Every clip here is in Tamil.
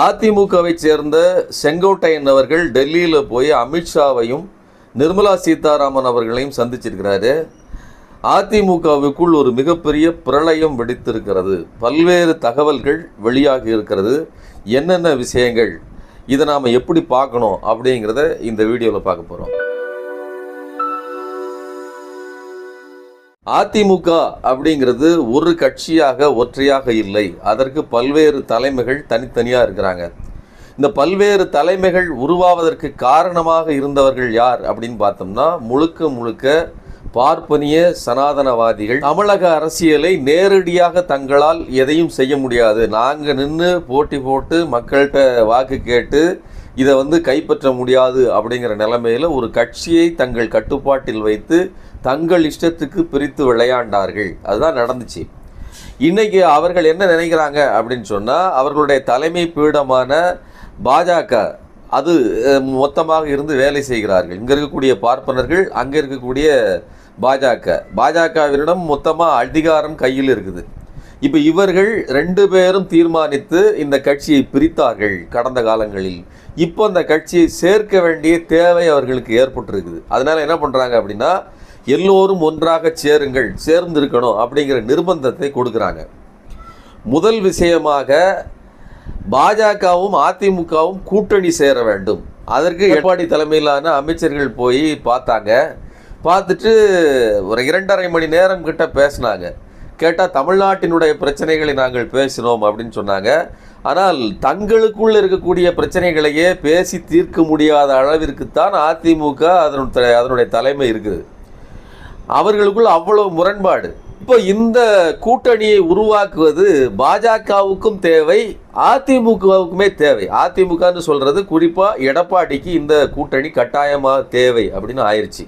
அதிமுகவை சேர்ந்த செங்கோட்டையன் அவர்கள் டெல்லியில் போய் அமித்ஷாவையும் நிர்மலா சீதாராமன் அவர்களையும் சந்திச்சிருக்கிறாரு. அதிமுகவுக்குள் ஒரு மிகப்பெரிய பிரளயம் வெடித்திருக்கிறது. பல்வேறு தகவல்கள் வெளியாகி இருக்கிறது. என்னென்ன விஷயங்கள்? இதை நாம் எப்படி பார்க்கணும் அப்படிங்கிறத இந்த வீடியோவில் பார்க்க போகிறோம் அதிமுக அப்படிங்கிறது ஒரு கட்சியாக ஒற்றையாக இல்லை. அதற்கு பல்வேறு தலைமைகள் தனித்தனியாக இருக்கிறாங்க. இந்த பல்வேறு தலைமைகள் உருவாவதற்கு காரணமாக இருந்தவர்கள் யார் அப்படின்னு பார்த்தோம்னா முழுக்க முழுக்க பார்ப்பனிய சனாதனவாதிகள். தமிழக அரசியலை நேரடியாக தங்களால் எதையும் செய்ய முடியாது. நாங்கள் நின்று போட்டி போட்டு மக்கள்கிட்ட வாக்கு கேட்டு இதை வந்து கைப்பற்ற முடியாது அப்படிங்கிற நிலைமையில் ஒரு கட்சியை தங்கள் கட்டுப்பாட்டில் வைத்து தங்கள் இஷ்டத்துக்கு பிரித்து விளையாண்டார்கள். அதுதான் நடந்துச்சு. இன்றைக்கி அவர்கள் என்ன நினைக்கிறாங்க அப்படின்னு சொன்னால் அவர்களுடைய தலைமை பீடமான பாஜக அது மொத்தமாக இருந்து வேலை செய்கிறார்கள். இங்கே இருக்கக்கூடிய பார்ப்பனர்கள் அங்கே இருக்கக்கூடிய பாஜக. பாஜகவினிடம் மொத்தமாக அதிகாரம் கையில் இருக்குது. இப்போ இவர்கள் ரெண்டு பேரும் தீர்மானித்து இந்த கட்சியை பிரித்தார்கள் கடந்த காலங்களில். இப்போ அந்த கட்சியை சேர்க்க வேண்டிய தேவை அவர்களுக்கு ஏற்பட்டிருக்குது. அதனால் என்ன பண்ணுறாங்க அப்படின்னா எல்லோரும் ஒன்றாக சேருங்கள் சேர்ந்து இருக்கணும் அப்படிங்கிற நிர்பந்தத்தை கொடுக்குறாங்க. முதல் விஷயமாக பாஜகவும் அதிமுகவும் கூட்டணி சேர வேண்டும். அதற்கு எடப்பாடி தலைமையிலான அமைச்சர்கள் போய் பார்த்தாங்க. பார்த்துட்டு ஒரு இரண்டரை மணி நேரம் கிட்ட பேசினாங்க. கேட்டால் தமிழ்நாட்டினுடைய பிரச்சனைகளை நாங்கள் பேசினோம் அப்படின்னு சொன்னாங்க. ஆனால் தங்களுக்குள் இருக்கக்கூடிய பிரச்சனைகளையே பேசி தீர்க்க முடியாத அளவிற்குத்தான் அதிமுக அதனுடைய அதனுடைய தலைமை இருக்குது. அவர்களுக்குள் அவ்வளவு முரண்பாடு. இப்போ இந்த கூட்டணியை உருவாக்குவது பாஜகவுக்கும் தேவை அதிமுகவுக்குமே தேவை. அதிமுகன்னு சொல்கிறது குறிப்பாக எடப்பாடிக்கு இந்த கூட்டணி கட்டாயமாக தேவை அப்படின்னு ஆயிடுச்சு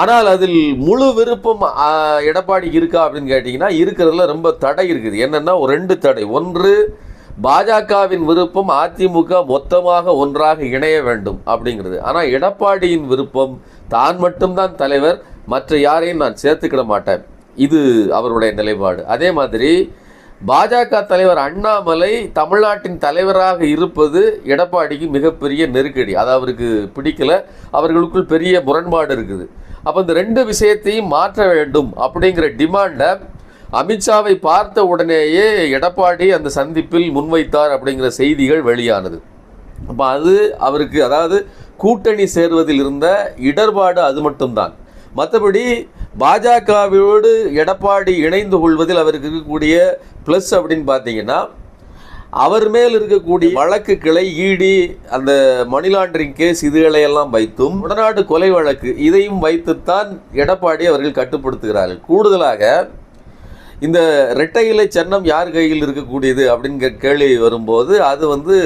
ஆனால் அதில் முழு விருப்பம் எடப்பாடி எடப்பாடிக்கு இருக்கா அப்படின்னு கேட்டிங்கன்னா இருக்கிறதுல ரொம்ப தடை இருக்குது. என்னென்னா ஒரு ரெண்டு தடை. ஒன்று பாஜகவின் விருப்பம் அதிமுக மொத்தமாக ஒன்றாக இணைய வேண்டும் அப்படிங்கிறது. ஆனால் எடப்பாடியின் விருப்பம் தான் மட்டும்தான் தலைவர். மற்ற யாரையும் நான் சேர்த்துக்கிட மாட்டேன். இது அவருடைய நிலைப்பாடு. அதே மாதிரி பாஜக தலைவர் அண்ணாமலை தமிழ்நாட்டின் தலைவராக இருப்பது எடப்பாடிக்கு மிகப்பெரிய நெருக்கடி. அது அவருக்கு பிடிக்கல. அவர்களுக்குள் பெரிய முரண்பாடு இருக்குது. அப்போ இந்த ரெண்டு விஷயத்தையும் மாற்ற வேண்டும் அப்படிங்கிற டிமாண்டை அமித்ஷாவை பார்த்த உடனேயே எடப்பாடி அந்த சந்திப்பில் முன்வைத்தார் அப்படிங்கிற செய்திகள் வெளியானது. அப்போ அது அவருக்கு அதாவது கூட்டணி சேர்வதில் இருந்த இடர்பாடு அது மட்டும்தான். மற்றபடி பாஜகவோடு எடப்பாடி இணைந்து கொள்வதில் அவருக்கு இருக்கக்கூடிய ப்ளஸ் அப்படின்னு பார்த்தீங்கன்னா அவர் மேல் இருக்கக்கூடிய வழக்கு கிளை ஈடி அந்த மணி லாண்டரிங் கேஸ் இதுகளை எல்லாம் வைத்தும் உடநாடு கொலை வழக்கு இதையும் வைத்துத்தான் எடப்பாடி அவர்கள் கட்டுப்படுத்துகிறார்கள். கூடுதலாக இந்த இரட்டை இலை சின்னம் யார் கையில் இருக்கக்கூடியது அப்படிங்கிற கேள்வி வரும்போது அது வந்து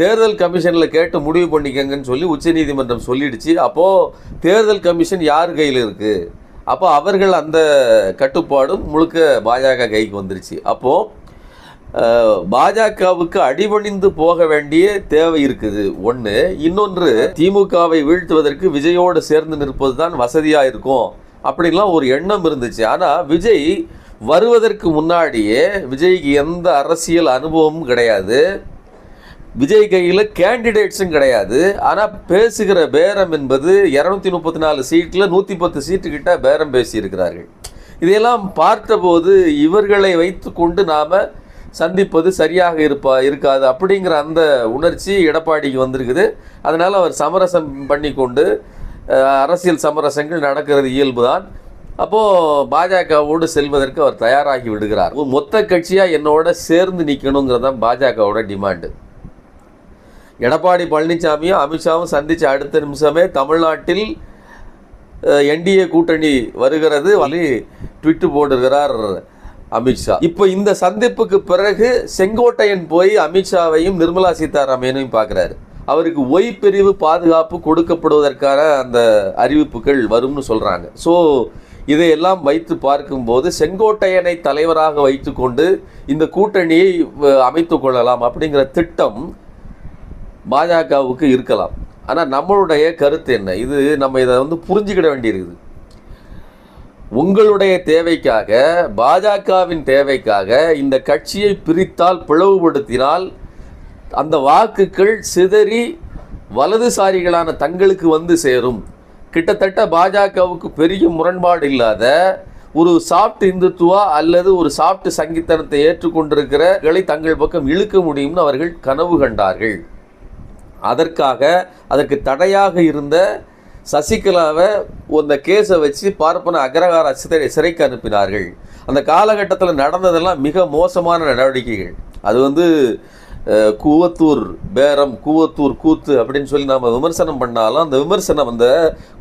தேர்தல் கமிஷனில் கேட்டு முடிவு பண்ணிக்கங்கன்னு சொல்லி உச்சநீதிமன்றம் சொல்லிடுச்சு. அப்போது தேர்தல் கமிஷன் யார் கையில் இருக்குது அப்போ அவர்கள் அந்த கட்டுப்பாடும் முழுக்க பாஜக கைக்கு வந்துருச்சு. அப்போது பாஜகவுக்கு அடிபணிந்து போக வேண்டிய தேவை இருக்குது. ஒன்று இன்னொன்று திமுகவை வீழ்த்துவதற்கு விஜயோடு சேர்ந்து நிற்பது தான் வசதியாக இருக்கும். அப்படின்லாம் ஒரு எண்ணம் இருந்துச்சு. ஆனால் விஜய் வருவதற்கு முன்னாடியே விஜய்க்கு எந்த அரசியல் அனுபவமும் கிடையாது. விஜய் கையில் கேண்டிடேட்ஸும் கிடையாது. ஆனால் பேசுகிற பேரம் என்பது இரநூத்தி முப்பத்தி நாலு சீட்டில் நூற்றி பத்து சீட்டு கிட்ட பேரம் பேசியிருக்கிறார்கள். இதையெல்லாம் பார்த்தபோது இவர்களை வைத்துக்கொண்டு நாம் சந்திப்பது சரியாக இருப்பா இருக்காது அப்படிங்கிற அந்த உணர்ச்சி எடப்பாடிக்கு வந்திருக்குது. அதனால் அவர் சமரசம் பண்ணி கொண்டு அரசியல் சமரசங்கள் நடக்கிறது இயல்பு தான் அப்போது பாஜகவோடு செல்வதற்கு அவர் தயாராகி விடுகிறார். மொத்த கட்சியாக என்னோட சேர்ந்து நிற்கணுங்கிறது தான் பாஜகவோட டிமாண்டு. எடப்பாடி பழனிசாமியும் அமித்ஷாவும் சந்தித்த அடுத்த நிமிஷமே தமிழ்நாட்டில் என்டிஏ கூட்டணி வருகிறது. வழி ட்விட்டு போடுகிறார் அமித்ஷா இப்போ இந்த சந்திப்புக்கு பிறகு செங்கோட்டையன் போய் அமித்ஷாவையும் நிர்மலா சீதாராமனையும் பார்க்குறாரு. அவருக்கு ஒய் பிரிவு பாதுகாப்பு கொடுக்கப்படுவதற்கான அந்த அறிவிப்புகள் வரும்னு சொல்கிறாங்க ஸோ இதையெல்லாம் வைத்து பார்க்கும்போது செங்கோட்டையனை தலைவராக வைத்துக்கொண்டு இந்த கூட்டணியை அமைத்து கொள்ளலாம் அப்படிங்கிற திட்டம் பாஜகவுக்கு இருக்கலாம். ஆனால் நம்மளுடைய கருத்து என்ன? இது நம்ம இதை வந்து புரிஞ்சுக்கிட வேண்டியிருக்குது. உங்களுடைய தேவைக்காக பாஜகவின் தேவைக்காக இந்த கட்சியை பிரித்தால் பிளவுபடுத்தினால் அந்த வாக்குகள் சிதறி வலதுசாரிகளான தங்களுக்கு வந்து சேரும். கிட்டத்தட்ட பாஜகவுக்கு பெரிய முரண்பாடு இல்லாத ஒரு சாஃப்ட் இந்துத்துவா அல்லது ஒரு சாஃப்ட் சங்கீத்தனத்தை ஏற்றுக்கொண்டிருக்கிறகளை தங்கள் பக்கம் இழுக்க முடியும்னு அவர்கள் கனவு கண்டார்கள். அதற்காக அதற்கு தடையாக இருந்த சசிகலாவை அந்த கேஸை வச்சு பார்ப்பன அக்ரஹார சிறை சிறைக்கு அனுப்பினார்கள். அந்த காலகட்டத்தில் நடந்ததெல்லாம் மிக மோசமான நடவடிக்கைகள். அது வந்து கூவத்தூர் பேரம் கூவத்தூர் கூத்து அப்படின்னு சொல்லி நாம் விமர்சனம் பண்ணாலும் அந்த விமர்சனம் அந்த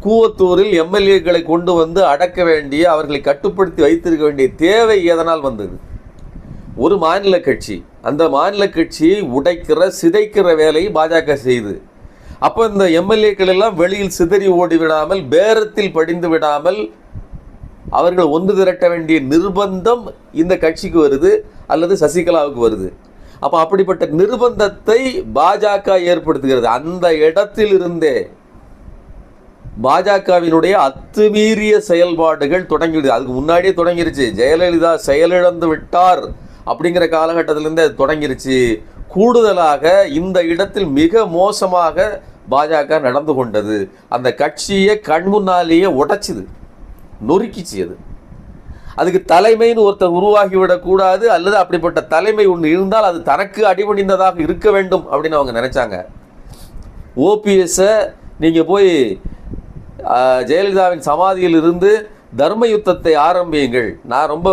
கூவத்தூரில் எம்எல்ஏக்களை கொண்டு வந்து அடக்க வேண்டிய அவர்களை கட்டுப்படுத்தி வைத்திருக்க வேண்டிய தேவை எதனால் வந்தது? ஒரு மாநில கட்சி. அந்த மாநில கட்சியை உடைக்கிற சிதைக்கிற வேலையை பாஜக செய்து. அப்போ இந்த எம்எல்ஏக்கள் எல்லாம் வெளியில் சிதறி ஓடி விடாமல் பேரத்தில் படிந்து விடாமல் அவர்கள் ஒன்று திரட்ட வேண்டிய நிர்பந்தம் இந்த கட்சிக்கு வருது அல்லது சசிகலாவுக்கு வருது. அப்போ அப்படிப்பட்ட நிர்பந்தத்தை பாஜக ஏற்படுத்துகிறது. அந்த இடத்தில் இருந்தே பாஜகவினுடைய அத்துமீறிய செயல்பாடுகள் தொடங்கிடுது. அதுக்கு முன்னாடியே தொடங்கிருச்சு. ஜெயலலிதா செயலிழந்து விட்டார் அப்படிங்கிற காலகட்டத்திலேருந்து அது தொடங்கிருச்சு. கூடுதலாக இந்த இடத்தில் மிக மோசமாக பாஜக நடந்து கொண்டது. அந்த கட்சியை கண் முன்னாலேயே நொறுக்கிச்சு அது. அதுக்கு தலைமைன்னு ஒருத்தர் உருவாகிவிடக்கூடாது அல்லது அப்படிப்பட்ட தலைமை ஒன்று இருந்தால் அது தனக்கு அடிபணிந்ததாக இருக்க வேண்டும் அப்படின்னு அவங்க நினைச்சாங்க. ஓபிஎஸ்ஸை நீங்கள் போய் ஜெயலலிதாவின் சமாதியில் இருந்து தர்ம யுத்தத்தை ஆரம்பியுங்கள். நான் ரொம்ப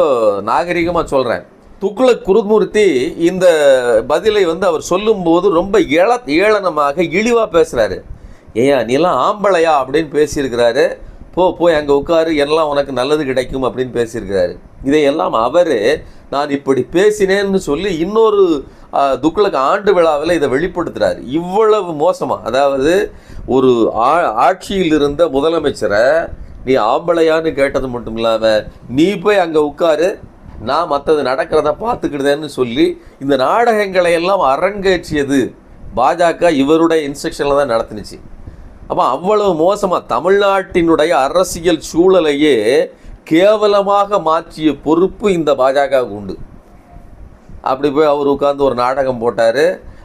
நாகரிகமாக சொல்கிறேன் துக்ளக் குருமூர்த்தி இந்த பதிலை வந்து அவர் சொல்லும்போது ரொம்ப ஏள ஏளனமாக இழிவாக பேசுகிறாரு ஏயா நீலாம் ஆம்பளையா? அப்படின்னு பேசியிருக்கிறாரு. போ போய் அங்கே உட்காரு. எல்லாம் உனக்கு நல்லது கிடைக்கும் அப்படின்னு பேசியிருக்கிறாரு. இதையெல்லாம் அவர் நான் இப்படி பேசினேன்னு சொல்லி இன்னொரு துக்ளக் ஆண்டு விழாவில் இதை வெளிப்படுத்துகிறார் இவ்வளவு மோசமாக அதாவது ஒரு ஆ- ஆட்சியில் இருந்த முதலமைச்சரை நீ ஆம்பளையான்னு கேட்டது மட்டும் இல்லாமல் நீ போய் அங்கே உட்காரு. நான் மற்றது நடக்கிறத பார்த்துக்கிடுதேன்னு சொல்லி இந்த நாடகங்களை எல்லாம் அரங்கேற்றியது பாஜக இவருடைய இன்ஸ்ட்ரக்ஷனில் தான் நடத்துனுச்சு. அப்போ அவ்வளவு மோசமாக தமிழ்நாட்டினுடைய அரசியல் சூழலையே கேவலமாக மாற்றிய பொறுப்பு இந்த பாஜகவுக்கு உண்டு. அப்படி போய் அவர் உட்கார்ந்து ஒரு நாடகம் போட்டார்.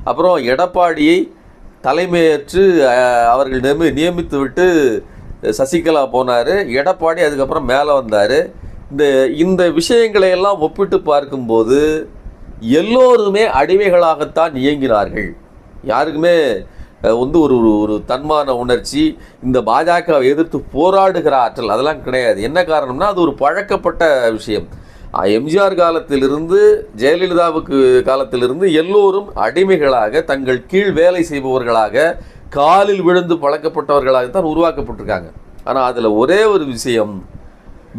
அப்புறம் எடப்பாடியை தலைமையேற்று அவர்கள் நியமி நியமித்து விட்டு சசிகலா போனார். எடப்பாடி அதுக்கப்புறம் மேலே வந்தார். இந்த இந்த விஷயங்களை எல்லாம் ஒப்பிட்டு பார்க்கும்போது எல்லோருமே அடிமைகளாகத்தான் இயங்கினார்கள் யாருக்குமே வந்து ஒரு ஒரு- ஒரு தன்மான உணர்ச்சி இந்த பாஜகவை எதிர்த்து போராடுகிற ஆற்றல் அதெல்லாம் கிடையாது. என்ன காரணம்னா அது ஒரு பழக்கப்பட்ட விஷயம். எம்ஜிஆர் காலத்திலிருந்து ஜெயலலிதாவுக்கு காலத்திலிருந்து எல்லோரும் அடிமைகளாக தங்கள் கீழ் வேலை செய்பவர்களாக காலில் விழுந்து பழக்கப்பட்டவர்களாகத்தான் உருவாக்கப்பட்டிருக்காங்க. ஆனால் அதில் ஒரே ஒரு விஷயம்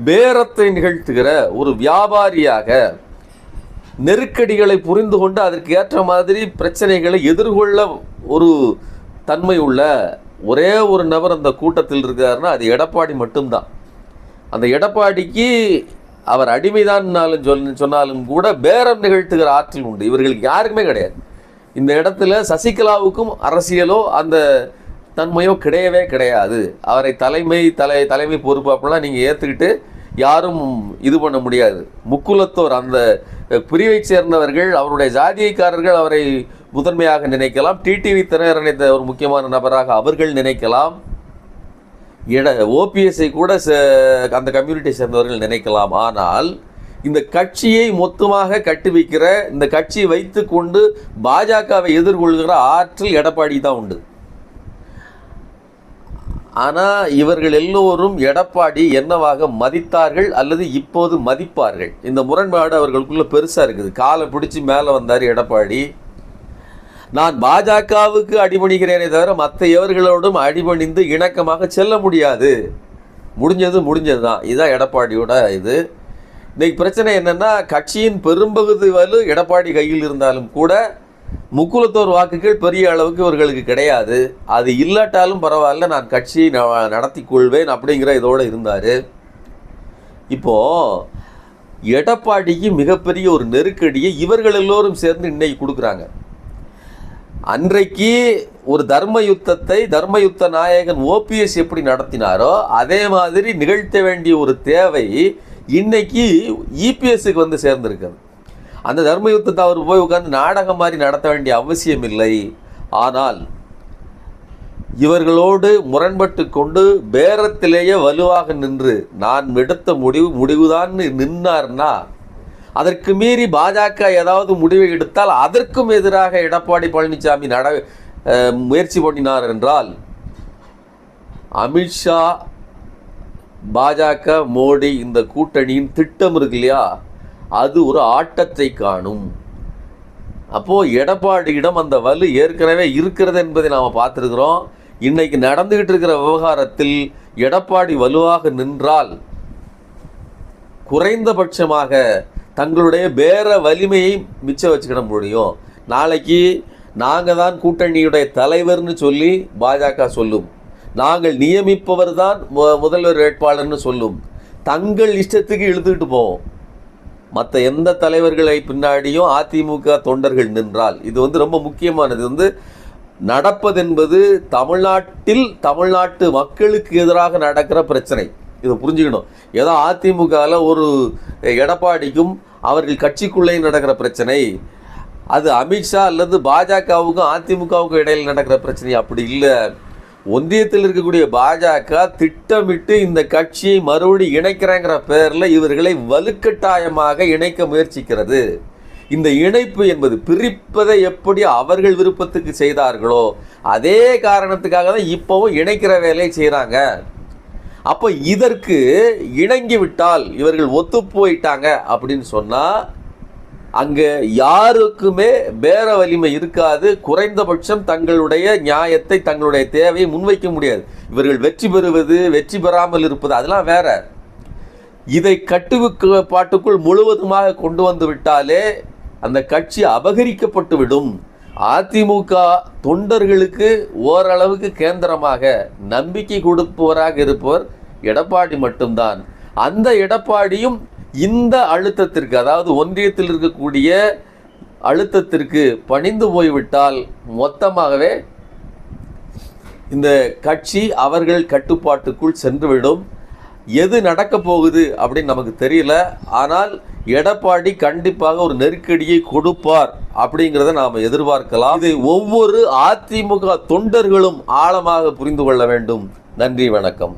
பேரத்தை நிகழ்த்துகிற ஒரு வியாபாரியாக நெருக்கடிகளை புரிந்து கொண்டு அதற்கு ஏற்ற மாதிரி பிரச்சனைகளை எதிர்கொள்ள ஒரு தன்மை உள்ள ஒரே ஒரு நபர் அந்த கூட்டத்தில் இருக்கிறாருன்னா அது எடப்பாடி மட்டும்தான். அந்த எடப்பாடிக்கு அவர் அடிமைதான்னாலும் சொல் சொன்னாலும் கூட பேரம் நிகழ்த்துகிற ஆற்றல் உண்டு. இவர்களுக்கு யாருக்குமே கிடையாது. இந்த இடத்துல சசிகலாவுக்கும் அரசியலோ அந்த தன்மையோ கிடையவே கிடையாது. அவரை தலைமை தலை தலைமை பொறுப்பு அப்படிலாம் நீங்கள் ஏற்றுக்கிட்டு யாரும் இது பண்ண முடியாது. முக்குலத்தோர் அந்த பிரிவை சேர்ந்தவர்கள் அவருடைய ஜாதியக்காரர்கள் அவரை முதன்மையாக நினைக்கலாம். டிடிவி தினகரனை ஒரு முக்கியமான நபராக அவர்கள் நினைக்கலாம். இட ஓபிஎஸ்ஐ கூட ச- அந்த கம்யூனிட்டியை சேர்ந்தவர்கள் நினைக்கலாம். ஆனால் இந்த கட்சியை மொத்தமாக கட்டி வைக்கிற இந்த கட்சியை வைத்துக்கொண்டு பாஜகவை எதிர்கொள்கிற ஆற்றல் எடப்பாடி தான் உண்டு. ஆனால் இவர்கள் எல்லோரும் எடப்பாடி என்னவாக மதித்தார்கள் அல்லது இப்போது மதிப்பார்கள்? இந்த முரண்பாடு அவர்களுக்குள்ளே பெருசாக இருக்குது. காலை பிடிச்சி மேலே வந்தார் எடப்பாடி. நான் பாஜகவுக்கு அடிபணிகிறேனே தவிர மற்ற எவர்களோடும் அடிபணிந்து இணக்கமாக செல்ல முடியாது. முடிஞ்சது முடிஞ்சது தான் இதுதான் எடப்பாடியோட இது. இன்றைக்கி பிரச்சனை என்னென்னா கட்சியின் பெரும்பகுதி வலு எடப்பாடி கையில் இருந்தாலும் கூட முக்குலத்தோர் வாக்குகள் பெரிய அளவுக்கு இவர்களுக்கு கிடையாது. அது இல்லாட்டாலும் பரவாயில்ல நான் கட்சியை ந- நடத்தி கொள்வேன் அப்படிங்கிற இதோடு இருந்தார். இப்போது எடப்பாடிக்கு மிகப்பெரிய ஒரு நெருக்கடியை இவர்கள் எல்லோரும் சேர்ந்து இன்னைக்கு கொடுக்குறாங்க. அன்றைக்கு ஒரு தர்ம யுத்தத்தை தர்ம யுத்த நாயகன் ஓபிஎஸ் எப்படி நடத்தினாரோ அதே மாதிரி நிகழ்த்த வேண்டிய ஒரு தேவை இன்னைக்கு இபிஎஸ்க்கு வந்து சேர்ந்திருக்கிறது அந்த தர்ம யுத்தத்தை அவர் போய் உட்கார்ந்து நாடகம் மாதிரி நடத்த வேண்டிய அவசியம் இல்லை ஆனால் இவர்களோடு முரண்பட்டு கொண்டு பேரத்திலேயே வலுவாக நின்று நான் எடுத்த முடிவு முடிவுதான் நின்னார்னா அதற்கு மீறி பாஜக ஏதாவது முடிவை எடுத்தால் அதற்கும் எதிராக எடப்பாடி பழனிசாமி நட முயற்சி பண்ணினார் என்றால் அமித்ஷா பாஜக மோடி இந்த கூட்டணியின் திட்டம் இருக்கு இல்லையா? அது ஒரு ஆட்டத்தை காணும். அப்போது எடப்பாடியிடம் அந்த வலு ஏற்கனவே இருக்கிறது என்பதை நாம் பார்த்துருக்குறோம். இன்றைக்கு நடந்துக்கிட்டு இருக்கிற விவகாரத்தில் எடப்பாடி வலுவாக நின்றால் குறைந்தபட்சமாக தங்களுடைய பேர வலிமையை மிச்சம் வச்சுக்கிட முடியும். நாளைக்கு நாங்கள் தான் கூட்டணியுடைய தலைவர்னு சொல்லி பாஜக சொல்லும். நாங்கள் நியமிப்பவர் தான் மு- முதல்வர் வேட்பாளர்னு சொல்லும். தங்கள் இஷ்டத்துக்கு இழுத்துக்கிட்டு போவோம். மற்ற எந்த தலைவர்களை பின்னாடியும் அதிமுக தொண்டர்கள் நின்றால் இது வந்து ரொம்ப முக்கியமானது. வந்து நடப்பதென்பது தமிழ்நாட்டில் தமிழ்நாட்டு மக்களுக்கு எதிராக நடக்கிற பிரச்சனை. இதை புரிஞ்சுக்கணும். ஏதோ அதிமுகவில் ஒரு எடப்பாடிக்கும் அவர்கள் கட்சிக்குள்ளேயும் நடக்கிற பிரச்சனை. அது அமித்ஷா அல்லது பாஜகவுக்கும் அதிமுகவுக்கும் இடையில் நடக்கிற பிரச்சனை அப்படி இல்லை. ஒன்றியத்தில் இருக்கக்கூடிய பாஜக திட்டமிட்டு இந்த கட்சியை மறுபடி இணைக்கிறேங்கிற பெயரில் இவர்களை வலுக்கட்டாயமாக இணைக்க முயற்சிக்கிறது. இந்த இணைப்பு என்பது பிரிப்பதை எப்படி அவர்கள் விருப்பத்துக்கு செய்தார்களோ அதே காரணத்துக்காக தான் இப்போவும் இணைக்கிற வேலையை செய்கிறாங்க அப்போ இதற்கு இணங்கி விட்டால் இவர்கள் ஒத்து போயிட்டாங்க அப்படின்னு சொன்னால் அங்கே யாருக்குமே பேர வலிமை இருக்காது. குறைந்தபட்சம் தங்களுடைய நியாயத்தை தங்களுடைய தேவையை முன்வைக்க முடியாது. இவர்கள் வெற்றி பெறுவது வெற்றி பெறாமல் இருப்பது அதெல்லாம் வேற. இதை கட்டுப்பாட்டுக்குள் முழுவதுமாக கொண்டு வந்து விட்டாலே அந்த கட்சி அபகரிக்கப்பட்டு விடும். அதிமுக தொண்டர்களுக்கு ஓரளவுக்கு கேந்திரமாக நம்பிக்கை கொடுப்பவராக இருப்பவர் எடப்பாடி மட்டும்தான். அந்த எடப்பாடியும் இந்த அழுத்தத்திற்கு அதாவது ஒன்றியத்தில் இருக்கக்கூடிய அழுத்தத்திற்கு பணிந்து போய்விட்டால் மொத்தமாகவே இந்த கட்சி அவர்கள் கட்டுப்பாட்டுக்குள் சென்றுவிடும். எது நடக்க போகுது அப்படின்னு நமக்கு தெரியல. ஆனால் எடப்பாடி கண்டிப்பாக ஒரு நெருக்கடியை கொடுப்பார் அப்படிங்கிறத நாம் எதிர்பார்க்கலாம். இதை ஒவ்வொரு அதிமுக தொண்டர்களும் ஆழமாக புரிந்து கொள்ள வேண்டும். நன்றி வணக்கம்.